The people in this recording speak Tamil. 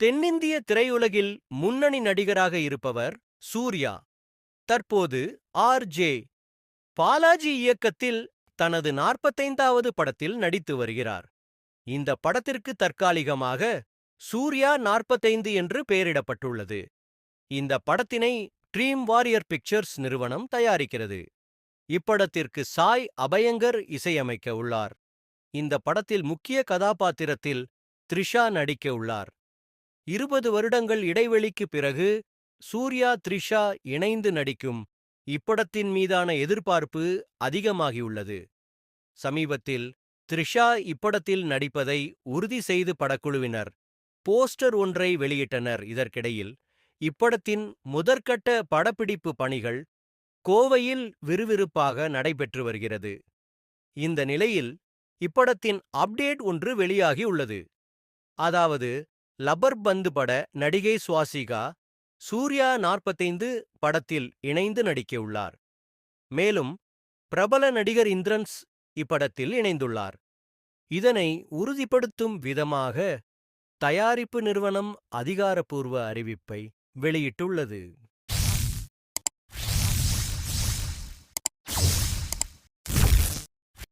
தென்னிந்திய திரையுலகில் முன்னணி நடிகராக இருப்பவர் சூர்யா. தற்போது ஆர் ஜே. பாலாஜி இயக்கத்தில் தனது நாற்பத்தைந்தாவது படத்தில் நடித்து வருகிறார். இந்த படத்திற்கு தற்காலிகமாக சூர்யா நாற்பத்தைந்து என்று பெயரிடப்பட்டுள்ளது. இந்த படத்தினை ட்ரீம் வாரியர் பிக்சர்ஸ் நிறுவனம் தயாரிக்கிறது. இப்படத்திற்கு சாய் அபயங்கர் இசையமைக்க உள்ளார். இந்த படத்தில் முக்கிய கதாபாத்திரத்தில் த்ரிஷா நடிக்க உள்ளார். இருபது வருடங்கள் இடைவெளிக்கு பிறகு சூர்யா த்ரிஷா இணைந்து நடிக்கும் இப்படத்தின் மீதான எதிர்பார்ப்பு அதிகமாகியுள்ளது. சமீபத்தில் த்ரிஷா இப்படத்தில் நடிப்பதை உறுதி செய்து படக்குழுவினர் போஸ்டர் ஒன்றை வெளியிட்டனர். இதற்கிடையில் இப்படத்தின் முதற்கட்ட படப்பிடிப்பு பணிகள் கோவையில் விறுவிறுப்பாக நடைபெற்று வருகிறது. இந்த நிலையில் இப்படத்தின் அப்டேட் ஒன்று வெளியாகி உள்ளது. அதாவது லபர் பந்து பட நடிகை சுவாசிகா சூர்யா நாற்பத்தைந்து படத்தில் இணைந்து நடிக்கவுள்ளார். மேலும் பிரபல நடிகர் இந்திரன்ஸ் இப்படத்தில் இணைந்துள்ளார். இதனை உறுதிப்படுத்தும் விதமாக தயாரிப்பு நிறுவனம் அதிகாரப்பூர்வ அறிவிப்பை வெளியிட்டுள்ளது.